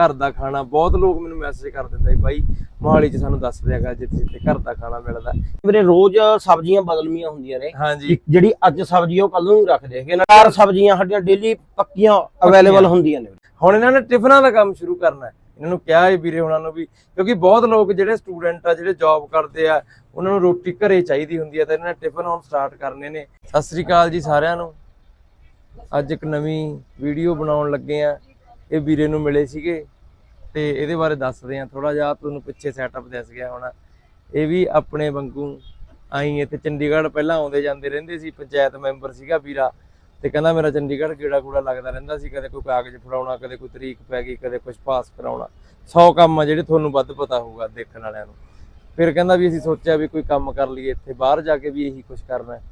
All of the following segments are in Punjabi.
ਘਰ ਦਾ ਖਾਣਾ ਬਹੁਤ ਲੋਕ ਮੈਨੂੰ ਮੈਸੇਜ ਕਰ ਦਿੰਦੇ ਬਾਈ ਮੋਹਾਲੀ 'ਚ ਸਾਨੂੰ ਦੱਸ ਦਿਆਗਾ ਜਿੱਥੇ ਜਿੱਥੇ ਘਰ ਦਾ ਖਾਣਾ ਮਿਲਦਾ। ਵੀਰੇ ਰੋਜ਼ ਸਬਜ਼ੀਆਂ ਬਦਲਮੀਆਂ ਹੁੰਦੀਆਂ ਨੇ। ਜਿਹੜੀ ਅੱਜ ਸਬਜ਼ੀ ਆ, ਉਹ ਕੱਲ ਨੂੰ ਰੱਖਦੇ ਹੈਗੇ ਨਾ। ਚਾਰ ਸਬਜ਼ੀਆਂ ਸਾਡੀਆਂ ਡੇਲੀ ਪੱਕੀਆਂ ਅਵੇਲੇਬਲ ਹੁੰਦੀਆਂ ਨੇ। ਹੁਣ ਇਹਨਾਂ ਨੇ ਟਿਫਨਾਂ ਦਾ ਕੰਮ ਸ਼ੁਰੂ ਕਰਨਾ ਹੈ। ਇਹਨਾਂ ਨੂੰ ਕਿਹਾ ਹੈ ਵੀਰੇ ਉਹਨਾਂ ਨੂੰ ਵੀ ਕਿਉਂਕਿ ਬਹੁਤ ਲੋਕ ਜਿਹੜੇ ਸਟੂਡੈਂਟ ਆ ਜਿਹੜੇ ਜੌਬ ਕਰਦੇ ਆ ਉਹਨਾਂ ਨੂੰ ਰੋਟੀ ਘਰੇ ਚਾਹੀਦੀ ਹੁੰਦੀ ਹੈ ਤਾਂ ਇਹਨਾਂ ਨੇ ਟਿਫਨ ਹੁਣ ਸਟਾਰਟ ਕਰਨੇ ਨੇ। ਸਤਿ ਸ੍ਰੀ ਅਕਾਲ ਜੀ ਸਾਰਿਆਂ ਨੂੰ। ਅੱਜ ਇੱਕ ਨਵੀਂ ਵੀਡੀਓ ਬਣਾਉਣ ਲੱਗੇ ਆ। ਇਹ ਵੀਰੇ ਨੂੰ ਮਿਲੇ ਸੀਗੇ ਤੇ ਇਹਦੇ ਬਾਰੇ ਦੱਸਦੇ ਆ ਥੋੜਾ ਜਿਹਾ ਤੁਹਾਨੂੰ ਪਿੱਛੇ ਸੈਟਅਪ ਦੱਸ ਗਿਆ ਹੋਣਾ। ਇਹ ਵੀ ਆਪਣੇ ਵਾਂਗੂ ਆਈ ਇੱਥੇ ਚੰਡੀਗੜ੍ਹ, ਪਹਿਲਾਂ ਆਉਂਦੇ ਜਾਂਦੇ ਰਹਿੰਦੇ ਸੀ, ਪੰਚਾਇਤ ਮੈਂਬਰ ਸੀਗਾ ਵੀਰਾ ਤੇ ਕਹਿੰਦਾ ਮੇਰਾ ਚੰਡੀਗੜ੍ਹ ਕੀੜਾ ਕੂੜਾ ਲੱਗਦਾ ਰਹਿੰਦਾ ਸੀ, ਕਦੇ ਕੋਈ ਕਾਗਜ਼ ਫੜਾਉਣਾ, ਕਦੇ ਕੋਈ ਤਰੀਕ ਪੈ ਗਈ, ਕਦੇ ਕੁਝ ਪਾਸ ਕਰਾਉਣਾ। 100 ਕੰਮ ਆ ਜਿਹੜੇ ਤੁਹਾਨੂੰ ਵੱਧ ਪਤਾ ਹੋਊਗਾ ਦੇਖਣ ਵਾਲਿਆਂ ਨੂੰ। ਫਿਰ ਕਹਿੰਦਾ ਵੀ ਅਸੀਂ ਸੋਚਿਆ ਵੀ ਕੋਈ ਕੰਮ ਕਰ ਲਈਏ ਇੱਥੇ, ਬਾਹਰ ਜਾ ਕੇ ਵੀ ਇਹੀ ਕੁਝ ਕਰਨਾ ਹੈ।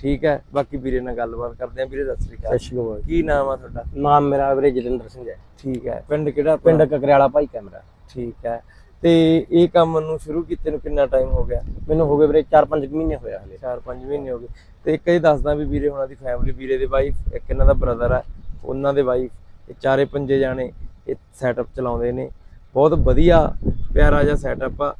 ਠੀਕ ਹੈ ਬਾਕੀ ਵੀਰੇ ਨਾਲ ਗੱਲਬਾਤ ਕਰਦੇ ਆਂ ਵੀਰੇ ਸਤਿ ਸ੍ਰੀ ਅਕਾਲ। ਸਪੈਸ਼ਲ ਕੀ ਨਾਮ ਆ ਤੁਹਾਡਾ? ਨਾਮ ਮੇਰਾ ਵੀਰੇ ਜਤਿੰਦਰ ਸਿੰਘ ਹੈ। ਠੀਕ ਹੈ ਪਿੰਡ ਕਿਹੜਾ ਪਿੰਡ? ਕਕਰਿਆਲਾ ਭਾਈ ਕੈਮਰਾ। ਠੀਕ ਹੈ ਤੇ ਇਹ ਕੰਮ ਨੂੰ ਸ਼ੁਰੂ ਕੀਤੇ ਨੂੰ ਕਿੰਨਾ ਟਾਈਮ ਹੋ ਗਿਆ? ਮੈਨੂੰ ਹੋ ਗਏ ਵੀਰੇ 4-5 ਮਹੀਨੇ ਹੋਇਆ ਹਲੇ। 4-5 ਮਹੀਨੇ ਹੋ ਗਏ। ਤੇ ਇੱਕ ਇਹ ਦੱਸਦਾ ਵੀ ਵੀਰੇ ਹੁਣਾਂ ਦੀ ਫੈਮਿਲੀ ਵੀਰੇ ਦੇ ਵਾਈਫ ਇੱਕ ਇਹਨਾਂ ਦਾ ਬ੍ਰਦਰ ਹੈ ਉਹਨਾਂ ਦੇ ਵਾਈਫ ਇਹ ਚਾਰੇ ਪੰਜੇ ਜਾਣੇ ਇਹ ਸੈਟਅਪ ਚਲਾਉਂਦੇ ਨੇ। ਬਹੁਤ ਵਧੀਆ ਪਿਆਰਾ ਜਿਹਾ ਸੈਟਅਪ ਆ।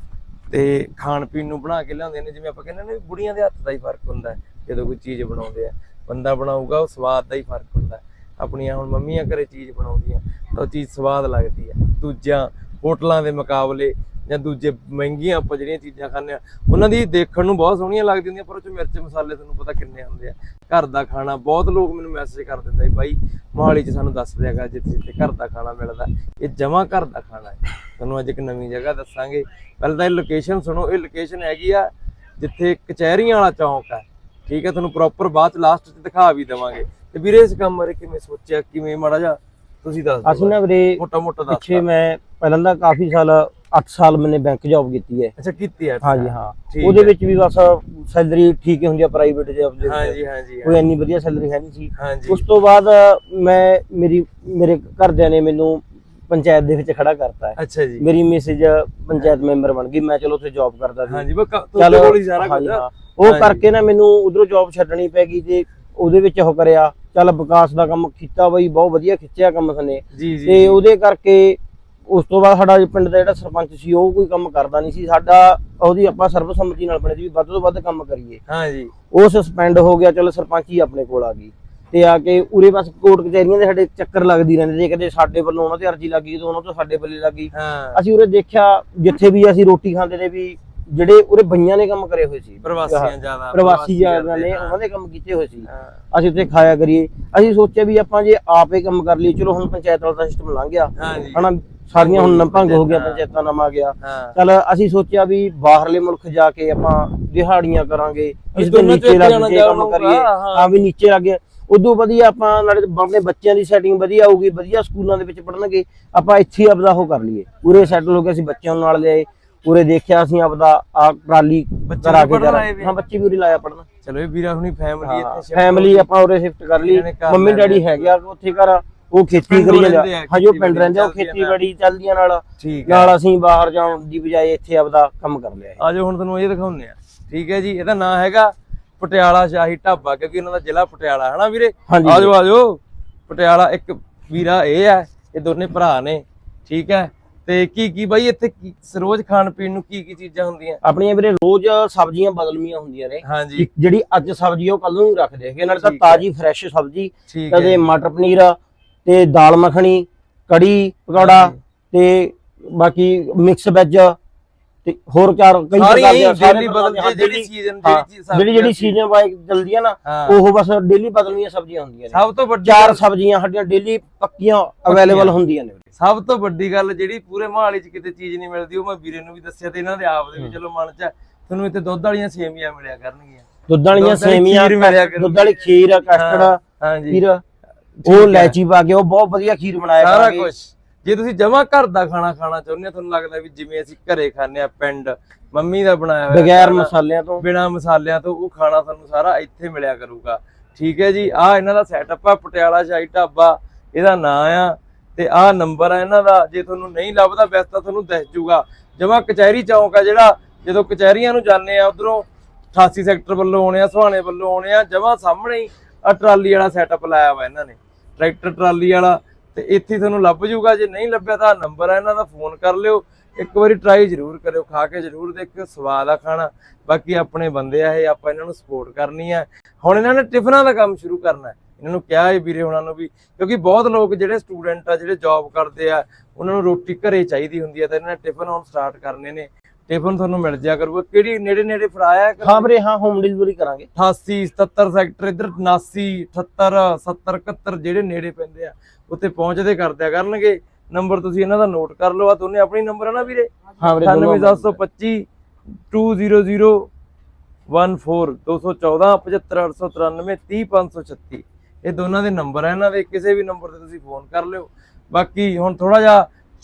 ਤੇ ਖਾਣ ਪੀਣ ਨੂੰ ਬਣਾ ਕੇ ਲਿਆਉਂਦੇ ਨੇ ਜਿਵੇਂ ਆਪਾਂ ਕਹਿੰਦੇ ਨੇ ਬੁੜੀਆਂ ਦੇ ਹੱਥ ਦਾ ਹੀ ਫ਼ਰਕ ਹੁੰਦਾ ਹੈ। ਜਦੋਂ ਕੋਈ ਚੀਜ਼ ਬਣਾਉਂਦੇ ਆ, ਬੰਦਾ ਬਣਾਊਗਾ, ਉਹ ਸਵਾਦ ਦਾ ਹੀ ਫ਼ਰਕ ਹੁੰਦਾ। ਆਪਣੀਆਂ ਹੁਣ ਮੰਮੀਆਂ ਘਰੇ ਚੀਜ਼ ਬਣਾਉਂਦੀਆਂ, ਤਾਂ ਉਹ ਚੀਜ਼ ਸਵਾਦ ਲੱਗਦੀ ਹੈ ਦੂਜਿਆਂ ਹੋਟਲਾਂ ਦੇ ਮੁਕਾਬਲੇ ਜਾਂ ਦੂਜੇ ਮਹਿੰਗੀਆਂ ਆਪਾਂ ਜਿਹੜੀਆਂ ਚੀਜ਼ਾਂ ਖਾਂਦੇ ਆ, ਉਹਨਾਂ ਦੀ ਦੇਖਣ ਨੂੰ ਬਹੁਤ ਸੋਹਣੀਆਂ ਲੱਗਦੀਆਂ ਹੁੰਦੀਆਂ, ਪਰ ਉਹ ਚ ਮਿਰਚ ਮਸਾਲੇ ਤੁਹਾਨੂੰ ਪਤਾ ਕਿੰਨੇ ਹੁੰਦੇ ਆ। ਘਰ ਦਾ ਖਾਣਾ, ਬਹੁਤ ਲੋਕ ਮੈਨੂੰ ਮੈਸੇਜ ਕਰ ਦਿੰਦੇ ਬਾਈ ਮੋਹਾਲੀ 'ਚ ਸਾਨੂੰ ਦੱਸ ਦਿਆਗਾ ਜਿੱਥੇ ਜਿੱਥੇ ਘਰ ਦਾ ਖਾਣਾ ਮਿਲਦਾ। ਇਹ ਜਮਾ ਘਰ ਦਾ ਖਾਣਾ ਹੈ। ਤੁਹਾਨੂੰ ਅੱਜ ਇੱਕ ਨਵੀਂ ਜਗ੍ਹਾ ਦੱਸਾਂਗੇ। ਪਹਿਲਾਂ ਤਾਂ ਇਹ ਲੋਕੇਸ਼ਨ ਸੁਣੋ, ਇਹ ਲੋਕੇਸ਼ਨ ਹੈਗੀ ਆ ਜਿੱਥੇ ਕਚਹਿਰੀਆਂ ਵਾਲਾ ਚੌਂਕ ਹੈ ਠੀਕ ਹੈ ਤੁਹਾਨੂੰ ਪ੍ਰੋਪਰ ਬਾਅਦ ਚ ਲਾਸਟ 'ਚ ਦਿਖਾ ਵੀ ਦੇਵਾਂਗੇ। ਤੇ ਵੀਰੇ ਇਸ ਕੰਮ ਬਾਰੇ ਕਿਵੇਂ ਸੋਚਿਆ ਕਿਵੇਂ ਮਾੜਾ ਜਿਹਾ? ਤੁਸੀਂ ਦੱਸ ਦਿਓ ਅਸੀਂ ਨਾ ਵੀਰੇ ਮੋਟਾ ਮੋਟਾ ਦੱਸ ਪਿੱਛੇ ਮੈਂ ਪਹਿਲਾਂ ਦਾ ਕਾਫੀ ਸਾਲ 8 ਸਾਲ ਮੈਨੇ ਬੈਂਕ ਜੌਬ ਕੀਤੀ ਹੈ। ਅੱਛਾ ਕੀਤੀ ਹੈ ਹਾਂਜੀ ਹਾਂ। ਉਹਦੇ। ਵਿੱਚ ਵੀ ਬਸ ਸੈਲਰੀ ਠੀਕ ਹੀ ਹੁੰਦੀ ਆ ਪ੍ਰਾਈਵੇਟ ਜੌਬ ਦੇ ਹਾਂਜੀ ਹਾਂਜੀ ਕੋਈ ਇੰਨੀ ਵਧੀਆ ਸੈਲਰੀ ਹੈ ਨਹੀਂ ਸੀ। ਹਾਂਜੀ। ਉਸ ਤੋਂ ਬਾਅਦ ਮੈਂ ਮੇਰੀ ਮੇਰੇ ਘਰਦਿਆਂ ਨੇ ਮੈਨੂੰ ਪੰਚਾਇਤ ਦੇ ਵਿੱਚ ਖੜਾ ਕਰਤਾ ਹੈ। ਅੱਛਾ ਜੀ। ਮੇਰੀ ਮੈਸੇਜ ਪੰਚਾਇਤ ਮੈਂਬਰ ਬਣ ਗਈ ਮੈਂ ਚਲੋ ਉੱਥੇ ਜੌਬ ਕਰਦਾ ਸੀ। ਹਾਂਜੀ ਬਸ ਚੱਲ ਤੁਹਾਡੇ ਕੋਲ ਹੀ ਸਾਰਾ ਕੁਝ। ਉਹ। ਕਰਕੇ ਨਾ ਮੈਨੂੰ ਉਧਰੋਂ ਜੌਬ ਛੱਡਣੀ ਪੈ ਗਈ ਤੇ ਉਹਦੇ ਵਿੱਚ ਉਹ ਕਰਿਆ ਚੱਲ ਵਿਕਾਸ ਦਾ ਕੰਮ ਕੀਤਾ ਬਈ ਬਹੁਤ ਵਧੀਆ ਖਿੱਚਿਆ ਕੰਮ ਸਨੇ। ਤੇ ਉਹਦੇ ਕਰਕੇ ਉਸ ਤੋਂ ਬਾਅਦ ਸਾਡਾ ਪਿੰਡ ਦਾ ਜਿਹੜਾ ਸਰਪੰਚ ਸੀ ਉਹ ਕੋਈ ਕੰਮ ਕਰਦਾ ਨਹੀਂ ਸੀ। ਸਾਡਾ ਉਹਦੀ ਆਪਾਂ ਸਰਬਸੰਮਤੀ ਨਾਲ ਬਣੇ ਸੀ ਵੀ ਵੱਧ ਤੋਂ ਵੱਧ ਕੰਮ ਕਰੀਏ। ਹਾਂਜੀ। ਉਹ ਸਸਪੈਂਡ ਹੋ ਗਿਆ ਚਲੋ ਸਰਪੰਚ ਹੀ ਆਪਣੇ ਕੋਲ ਆ ਗਈ। ਤੇ ਆ ਕੇ ਉਰੇ ਬਸ ਕੋਰਟ ਕਚਹਿਰੀਆਂ ਦੇ ਸਾਡੇ ਚੱਕਰ ਲੱਗਦੀ ਰਹਿੰਦੇ ਜੇ ਕਦੇ ਸਾਡੇ ਵੱਲੋਂ ਉਹਨਾਂ ਤੇ ਅਰਜ਼ੀ ਲੱਗੀ ਤੇ ਉਹਨਾਂ ਤੋਂ ਸਾਡੇ ਵੱਲੇ ਲੱਗੀ ਅਸੀਂ ਉਰੇ ਦੇਖਿਆ ਜਿੱਥੇ ਵੀ ਅਸੀਂ ਰੋਟੀ ਖਾਂਦੇ ਨੇ ਵੀ ਜਿਹੜੇ ਉਰੇ ਬਈਆਂ ਨੇ ਕੰਮ ਕਰੇ ਹੋਏ ਸੀ। ਪ੍ਰਵਾਸੀਆਂ ਜ਼ਿਆਦਾ ਪ੍ਰਵਾਸੀ ਜ਼ਿਆਦਾ ਨੇ। ਉਹਨਾਂ ਦੇ ਕੰਮ ਕੀਤੇ ਹੋਏ ਸੀ। ਅਸੀਂ ਉੱਥੇ ਖਾਇਆ ਕਰੀਏ। ਅਸੀਂ ਸੋਚਿਆ ਵੀ ਆਪਾਂ ਜੇ ਆਪੇ ਕੰਮ ਕਰ ਲਈਏ ਚਲੋ ਹੁਣ ਪੰਚਾਇਤ ਵਾਲਾ ਸਿਸਟਮ ਲੰਘ ਗਿਆ। ਹਨਾ ਸਾਰੀਆਂ ਹੁਣ ਨੰਭੰਗ ਹੋ ਗਿਆ। ਪੰਚਾਇਤਾਂ ਨਾਮ ਆ ਗਿਆ। ਚਲ ਅਸੀਂ ਸੋਚਿਆ ਵੀ ਬਾਹਰਲੇ ਮੁਲਕ ਜਾ ਕੇ ਆਪਾਂ ਦਿਹਾੜੀਆਂ ਕਰਾਂਗੇ। ਇਸ ਦੇ ਨੀਚੇ ਲੱਗ ਕੇ ਕੰਮ ਕਰੀਏ। ਹਾਂ ਵੀ ਨੀਚੇ ਲੱਗ ਗਏ ਉਦੋਂ ਵਧੀਆ ਆਪਾਂ ਨਾਲੇ ਆਪਣੇ ਬੱਚਿਆਂ ਦੀ ਸੈਟਿੰਗ ਵਧੀਆ ਹੋਊਗੀ ਵਧੀਆ ਸਕੂਲਾਂ ਦੇ ਵਿੱਚ ਪੜਨਗੇ ਆਪਾਂ ਇੱਥੇ ਆਪਦਾ ਉਹ ਕਰ ਲਈਏ। ਪੂਰੇ ਸੈਟਲ ਹੋ ਗਏ ਅਸੀਂ ਬੱਚਿਆਂ ਨੂੰ ਨਾਲ ਲਿਆਏ। ਪੂਰੇ ਦੇਖਿਆ ਅਸੀਂ ਆਪਦਾ ਆ ਟਰਾਲੀ ਬੱਚੇ ਕਰਾ ਕੇ ਪੜ੍ਹਨ ਆਏ ਵੀ? ਹਾਂ ਬੱਚੇ ਵੀ ਉਰੇ ਲਾਇਆ ਪੜਨਾ ਚਲੋ ਇਹ ਵੀਰਾ ਹੁਣੀ ਫੈਮਿਲੀ ਇੱਥੇ shift ਫੈਮਿਲੀ ਆਪਾਂ ਉਰੇ ਸ਼ਿਫਟ ਕਰ ਲਈ। ਇਹਨਾਂ ਨੇ ਘਰ ਮੰਮੀ ਲੈ ਡੈਡੀ ਲਿਆ। ਹੈਗੇ ਆ ਉੱਥੇ ਘਰ ਉਹ ਖੇਤੀ ਪਿੰਡ ਕਰੀ ਰਹਿੰਦੇ ਜਾਂਦੇ। ਆ, ਆ ਹਾਂ ਜੋ ਪਿੰਡ ਖੇਤੀਬਾੜੀ ਰਹਿੰਦੇ ਆ ਉਹ ਚੱਲਦੀ ਆ ਖੇਤੀਬਾੜੀ ਚੱਲਦੀਆਂ ਨਾਲ। ਠੀਕ ਹੈ ਨਾਲ ਅਸੀਂ ਬਾਹਰ ਜਾਣ ਦੀ ਬਜਾਏ ਇੱਥੇ ਆਪਦਾ ਕੰਮ ਕਰ ਲਿਆ ਆਜੋ ਹੁਣ ਤੁਹਾਨੂੰ ਇਹ ਦਿਖਾਉਂਦੇ ਆ। ਠੀਕ ਹੈ ਜੀ ਇਹਦਾ ਨਾਂ ਹੈਗਾ ਪਟਿਆਲਾ ਸ਼ਾਹੀ ਢਾਬਾ ਕਿਉਂਕਿ ਇਹਨਾਂ ਦਾ ਜ਼ਿਲ੍ਹਾ ਪਟਿਆਲਾ ਹਨਾ ਵੀਰੇ? ਹਾਂਜੀ। ਆਜੋ ਆਜੋ। ਪਟਿਆਲਾ ਇੱਕ ਵੀਰਾ ਇਹ ਹੈ ਇਹ ਦੋਨੇ ਭਰਾ ਨੇ। ਠੀਕ ਹੈ? ਤੇ ਕੀ ਕੀ ਬਾਈ ਇੱਥੇ ਰੋਜ਼ ਖਾਣ ਪੀਣ ਨੂੰ ਕੀ ਕੀ ਚੀਜ਼ਾਂ ਹੁੰਦੀਆਂ? ਆਪਣੀਆਂ ਵੀਰੇ ਰੋਜ਼ ਸਬਜ਼ੀਆਂ ਬਦਲਮੀਆਂ ਹੁੰਦੀਆਂ ਨੇ। ਜਿਹੜੀ ਅੱਜ ਸਬਜ਼ੀ ਉਹ ਕੱਲ ਨੂੰ ਰੱਖਦੇ ਹੈਗੇ। ਨਾਲ ਤਾਂ। ਤਾਜ਼ੀ ਫਰੈਸ਼ ਸਬਜ਼ੀ। ਕਦੇ ਮਟਰ ਪਨੀਰ ਤੇ ਦਾਲ ਮੱਖਣੀ ਕੜੀ ਪਕੌੜਾ। ਤੇ ਬਾਕੀ ਮਿਕਸ ਵੈਜ ਤੇ ਹੋਰ ਚਾਰ ਕਈ ਸਾਰੀ ਪ੍ਰਕਾਰ ਦੀਆਂ ਡੇਲੀ ਪ੍ਰਕਾਰ ਬਦਲ ਦੀਆਂ, ਜਿਹੜੀ daily- ਸੀਜ਼ਨ ਹਾਂ, ਜਿਹੜੀ ਚੀਜ਼ ਜਿਹੜੀ ਜਿਹੜੀ ਸੀਜ਼ਨ ਵਾਈਜ਼ ਚੱਲਦੀ ਆ ਨਾ ਹਾਂ। ਉਹ ਬਸ ਡੇਲੀ ਬਦਲਵੀਆਂ ਸਬਜ਼ੀਆਂ ਹੁੰਦੀਆਂ ਨੇ ਸਭ ਤੋਂ ਵੱਡੀ ਚਾਰ ਸਬਜ਼ੀਆਂ ਸਾਡੀਆਂ ਡੇਲੀ ਪੱਕੀਆਂ ਅਵੇਲੇਬਲ ਹੁੰਦੀਆਂ ਨੇ ਸਭ ਤੋਂ ਵੱਡੀ ਗੱਲ ਜਿਹੜੀ ਪੂਰੇ ਮਹਾਲੀ 'ਚ ਕਿਤੇ ਚੀਜ਼ ਨਹੀਂ ਮਿਲਦੀ ਉਹ ਮੈਂ ਵੀਰੇ ਨੂੰ ਵੀ ਦੱਸਿਆ ਤੇ ਇਹਨਾਂ ਦੇ ਆਪ ਦੇ ਵੀ ਚਲੋ ਮਨ 'ਚ ਹੈ, ਤੁਹਾਨੂੰ ਇੱਥੇ ਦੁੱਧ ਵਾਲੀਆਂ ਸੇਮੀਆਂ ਮਿਲਿਆ ਕਰਨਗੀਆਂ ਦੁੱਧ ਵਾਲੀਆਂ ਦੁੱਧ ਵਾਲੀ ਸੇਮੀਆਂ ਖੀਰ ਮਿਲਿਆ ਕਰੂਗੀ। ਦੁੱਧ ਵਾਲੀ ਖੀਰ ਕਸਟਰਡ ਹਾਂਜੀ ਹੈ। ਉਹ ਲੈਚੀ ਪਾ ਕੇ ਉਹ ਬਹੁਤ ਵਧੀਆ ਖੀਰ ਬਣਾਇਆ ਸਾਰਾ ਕਰਾਂਗੇ। ਕੁਝ ਜੇ ਤੁਸੀਂ ਜਮਾ ਘਰ ਦਾ ਖਾਣਾ ਖਾਣਾ ਚਾਹੁੰਦੇ ਹੋ ਤੁਹਾਨੂੰ ਲੱਗਦਾ ਵੀ ਜਿਵੇਂ ਅਸੀਂ ਘਰੇ ਖਾਂਦੇ ਆ ਪਿੰਡ ਮੰਮੀ ਦਾ ਬਣਾਇਆ ਹੋਇਆ ਬਗੈਰ ਮਸਾਲਿਆਂ ਤੋਂ। ਬਿਨਾ ਮਸਾਲਿਆਂ ਤੋਂ ਉਹ ਖਾਣਾ ਤੁਹਾਨੂੰ ਸਾਰਾ ਇੱਥੇ ਮਿਲਿਆ ਕਰੂਗਾ। ਠੀਕ ਹੈ ਜੀ ਆ ਇਹਨਾਂ ਦਾ ਸੈਟਅਪ ਆ ਪਟਿਆਲਾ ਸ਼ਾਹੀ ਢਾਬਾ ਇਹਦਾ ਨਾਂ ਆ ਤੇ ਆਹ ਨੰਬਰ ਆ ਇਹਨਾਂ ਦਾ ਜੇ ਤੁਹਾਨੂੰ ਨਹੀਂ ਲੱਭਦਾ ਵੈਸੇ ਤਾਂ ਤੁਹਾਨੂੰ ਦਿਖ ਜੂਗਾ ਜਮਾ ਕਚਹਿਰੀ ਚੌਂਕ ਆ ਜਿਹੜਾ ਜਦੋਂ ਕਚਹਿਰੀਆਂ ਨੂੰ ਜਾਂਦੇ ਆ ਉਧਰੋਂ 88 ਸੈਕਟਰ ਵੱਲੋਂ ਆਉਣੇ ਆ ਸੁਹਾਣੇ ਵੱਲੋਂ ਆਉਣੇ ਆ ਜਮਾ ਸਾਹਮਣੇ ਹੀ ਆ ਟਰਾਲੀ ਵਾਲਾ ਸੈਟਅਪ ਲਾਇਆ ਵਾ ਇਹਨਾਂ ਨੇ। ਟਰੈਕਟਰ ਟਰਾਲੀ ਵਾਲਾ ਤੇ ਇੱਥੇ ਤੁਹਾਨੂੰ ਲੱਭ ਜੂਗਾ ਜੇ ਨਹੀਂ ਲੱਭਿਆ ਤਾਂ ਨੰਬਰ ਹੈ ਇਹਨਾਂ ਦਾ ਫੋਨ ਕਰ ਲਿਓ। ਇੱਕ ਵਾਰੀ ਟਰਾਈ ਜ਼ਰੂਰ ਕਰਿਓ, ਖਾ ਕੇ ਜ਼ਰੂਰ ਦੇਖਿਓ, ਸਵਾਦ ਆ ਖਾਣਾ। ਬਾਕੀ ਆਪਣੇ ਬੰਦੇ ਆ ਇਹ, ਆਪਾਂ ਇਹਨਾਂ ਨੂੰ ਸਪੋਰਟ ਕਰਨੀ ਆ। ਹੁਣ ਇਹਨਾਂ ਨੇ ਟਿਫਨਾਂ ਦਾ ਕੰਮ ਸ਼ੁਰੂ ਕਰਨਾ ਹੈ। ਇਹਨਾਂ ਨੂੰ ਕਿਹਾ ਹੈ ਵੀਰੇ ਹੁਣਾਂ ਨੂੰ ਵੀ, ਕਿਉਂਕਿ ਬਹੁਤ ਲੋਕ ਜਿਹੜੇ ਸਟੂਡੈਂਟ ਆ, ਜਿਹੜੇ ਜੌਬ ਕਰਦੇ ਆ, ਉਹਨਾਂ ਨੂੰ ਰੋਟੀ ਘਰੇ ਚਾਹੀਦੀ ਹੁੰਦੀ ਹੈ ਤਾਂ ਇਹਨਾਂ ਨੇ ਟਿਫਨ ਹੁਣ ਸਟਾਰਟ ਕਰਨੇ ਨੇ। ਟਿਫਨ ਤੁਹਾਨੂੰ ਮਿਲ ਜਾਇਆ ਕਰੂਗਾ। ਕਿਹੜੀ ਨੇੜੇ ਨੇੜੇ ਫੜਾਇਆ ਹੈ ਹਾਂ ਵੀਰੇ ਹਾਂ ਹੋਮ ਡਿਲੀਵਰੀ ਕਰਾਂਗੇ। 88 77 ਸੈਕਟਰ ਇਧਰ 79 78 70 71 ਜਿਹੜੇ ਨੇੜੇ ਪੈਂਦੇ ਆ ਉੱਥੇ ਪਹੁੰਚਦੇ ਕਰਦਿਆ ਕਰਨਗੇ। ਨੰਬਰ ਤੁਸੀਂ ਇਹਨਾਂ ਦਾ ਨੋਟ ਕਰ ਲਓ। ਆ ਦੋਨੇ ਆਪਣੀ ਨੰਬਰ ਆ ਨਾ ਵੀਰੇ? ਹਾਂ ਵੀਰੇ ਦੋਨੋਂ 98725 200 14 214 75893 30536 ਇਹ ਦੋਨਾਂ ਦੇ ਨੰਬਰ ਆ ਇਹਨਾਂ ਦੇ। ਕਿਸੇ ਵੀ ਨੰਬਰ ਤੇ ਤੁਸੀਂ ਫੋਨ ਕਰ ਲਿਓ। ਬਾਕੀ ਹੁਣ ਥੋੜਾ ਜਿਹਾ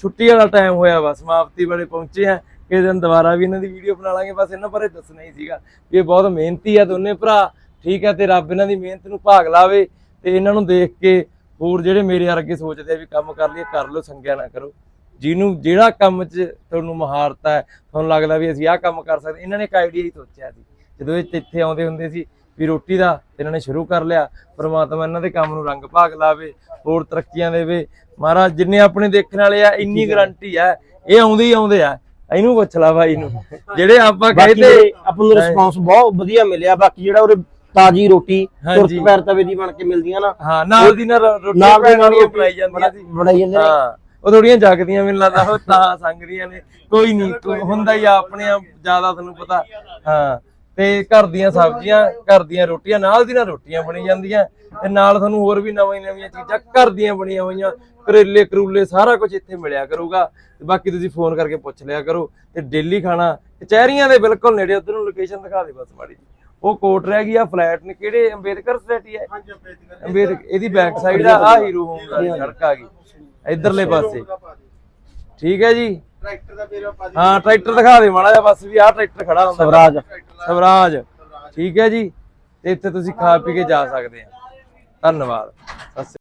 ਛੁੱਟੀ ਵਾਲਾ ਟਾਈਮ ਹੋਇਆ ਵਾ। ਸਮਾਪਤੀ ਵਾਲੇ ਪਹੁੰਚੇ ਆ। ਕਿਸੇ ਦਿਨ ਦੁਬਾਰਾ ਵੀ ਇਹਨਾਂ ਦੀ ਵੀਡੀਓ ਬਣਾ ਲਾਂਗੇ ਬਸ ਇਹਨਾਂ ਬਾਰੇ ਦੱਸਣਾ ਹੀ ਸੀਗਾ ਵੀ ਇਹ ਬਹੁਤ ਮਿਹਨਤੀ ਆ ਦੋਨੇ ਭਰਾ ਠੀਕ ਹੈ ਤੇ ਰੱਬ ਇਹਨਾਂ ਦੀ ਮਿਹਨਤ ਨੂੰ ਭਾਗ ਲਾਵੇ ਤੇ ਇਹਨਾਂ ਨੂੰ ਦੇਖ ਕੇ ਹੋਰ ਜਿਹੜੇ ਮੇਰੇ ਵਰਗੇ ਸੋਚਦੇ ਆ ਵੀ ਕੰਮ ਕਰ ਲਈਏ ਕਰ ਲਓ ਸੰਗਿਆ ਨਾ ਕਰੋ। ਜਿਹਨੂੰ ਜਿਹੜਾ ਕੰਮ 'ਚ ਤੁਹਾਨੂੰ ਮਹਾਰਤ ਹੈ ਤੁਹਾਨੂੰ ਲੱਗਦਾ ਵੀ ਅਸੀਂ ਆਹ ਕੰਮ ਕਰ ਸਕਦੇ ਇਹਨਾਂ ਨੇ ਇੱਕ ਆਈਡੀਆ ਹੀ ਸੋਚਿਆ ਸੀ। ਜਦੋਂ ਇਹ ਇੱਥੇ ਆਉਂਦੇ ਹੁੰਦੇ ਸੀ ਵੀ ਰੋਟੀ ਦਾ ਇਹਨਾਂ ਨੇ ਸ਼ੁਰੂ ਕਰ ਲਿਆ ਪਰਮਾਤਮਾ ਇਹਨਾਂ ਦੇ ਕੰਮ ਨੂੰ ਰੰਗ ਭਾਗ ਲਾਵੇ ਹੋਰ ਤਰੱਕੀਆਂ ਦੇਵੇ। ਮਹਾਰਾਜ ਜਿੰਨੇ ਆਪਣੇ ਦੇਖਣ ਵਾਲੇ ਆ ਇੰਨੀ ਗਾਰੰਟੀ ਆ ਇਹ ਆਉਂਦੇ ਹੀ ਆਉਂਦੇ ਆ। ਇਹਨੂੰ ਪੁੱਛ ਲਾ ਭਾਈ ਨੂੰ। ਜਿਹੜੇ ਆਪਾਂ ਕਹਿੰਦੇ ਆਪਾਂ ਨੂੰ ਰਿਸਪੌਂਸ ਬਹੁਤ ਵਧੀਆ ਮਿਲਿਆ ਬਾਕੀ ਜਿਹੜਾ ਉਹਦੇ ਤਾਜੀ ਰੋਟੀ। ਤੁਰਤ ਪੈਰ ਤਵੇ ਦੀ ਬਣ ਕੇ ਮਿਲਦੀਆਂ ਨਾ। ਹਾਂ ਨਾਲ ਦੀ ਨਾਲ ਰੋਟੀ ਨਾਲ ਦੀ ਨਾਲ ਬਣਾਈ ਜਾਂਦੀਆਂ ਬਣਾਈ ਜਾਂਦੇ ਨੇ। ਹਾਂ ਉਹ ਥੋੜੀਆਂ ਜਗਦੀਆਂ ਮੈਨੂੰ ਲੱਗਦਾ ਉਹ ਤਾਂ ਸੰਗਦੀਆਂ ਨੇ। ਕੋਈ ਨਹੀਂ ਹੁੰਦਾ ਹੀ ਆ ਆਪਣੇ ਜ਼ਿਆਦਾ ਤੁਹਾਨੂੰ ਪਤਾ। ਹਾਂ। ਤੇ ਘਰ ਦੀਆਂ ਸਬਜ਼ੀਆਂ ਘਰ ਦੀਆਂ ਰੋਟੀਆਂ ਨਾਲ ਦੀ ਨਾਲ ਰੋਟੀਆਂ ਬਣੀ ਜਾਂਦੀਆਂ ਤੇ ਨਾਲ ਤੁਹਾਨੂੰ ਹੋਰ ਵੀ ਨਵੀਆਂ ਨਵੀਆਂ ਚੀਜ਼ਾਂ ਘਰ ਦੀਆਂ ਬਣੀਆਂ ਹੋਈਆਂ ਕਰੇਲੇ ਕਰੂਲੇ ਸਾਰਾ ਕੁਝ ਇੱਥੇ ਮਿਲਿਆ ਕਰੂਗਾ। ਤੇ ਬਾਕੀ ਤੁਸੀਂ ਫੋਨ ਕਰਕੇ ਪੁੱਛ ਲਿਆ ਕਰੋ ਤੇ ਡੇਲੀ ਖਾਣਾ ਕਚਹਿਰੀਆਂ ਦੇ ਬਿਲਕੁਲ ਨੇੜੇ ਉਧਰ ਨੂੰ ਲੋਕੇਸ਼ਨ ਦਿਖਾ ਦੇ ਬਸ ਮਾੜੀ ਜੀ ਉਹ ਕੋਟ ਰਹਿ ਗਈ ਆ ਫਲੈਟ ਨੇ ਕਿਹੜੇ ਅੰਬੇਦਕਰ ਸੋਸਾਇਟੀ ਹੈ? ਅੰਬੇਦਕਰ ਇਹਦੀ ਬੈਕ ਸਾਈਡ ਆ ਆ ਹੀਰੋ ਹੋਮ ਦਾ ਸੜਕ ਆ ਗਈ। ਇਧਰਲੇ ਪਾਸੇ। ਠੀਕ ਹੈ ਜੀ? ਟਰੈਕਟਰ ਦਾ ਫੇਰ ਆਪਾਂ ਹਾਂ ਟਰੈਕਟਰ ਦਿਖਾ ਦੇ ਮਾੜਾ ਜਿਹਾ ਬਸ ਵੀ ਆਹ ਟਰੈਕਟਰ ਖੜਾ ਹੁੰਦਾ। ਸਵਰਾਜ। ਸਵਰਾਜ, ਠੀਕ ਹੈ ਜੀ? ਤੇ ਇੱਥੇ ਤੁਸੀਂ ਖਾ ਪੀ ਕੇ ਜਾ ਸਕਦੇ ਆ। ਧੰਨਵਾਦ। ਸਤਿ ਸ਼੍ਰੀ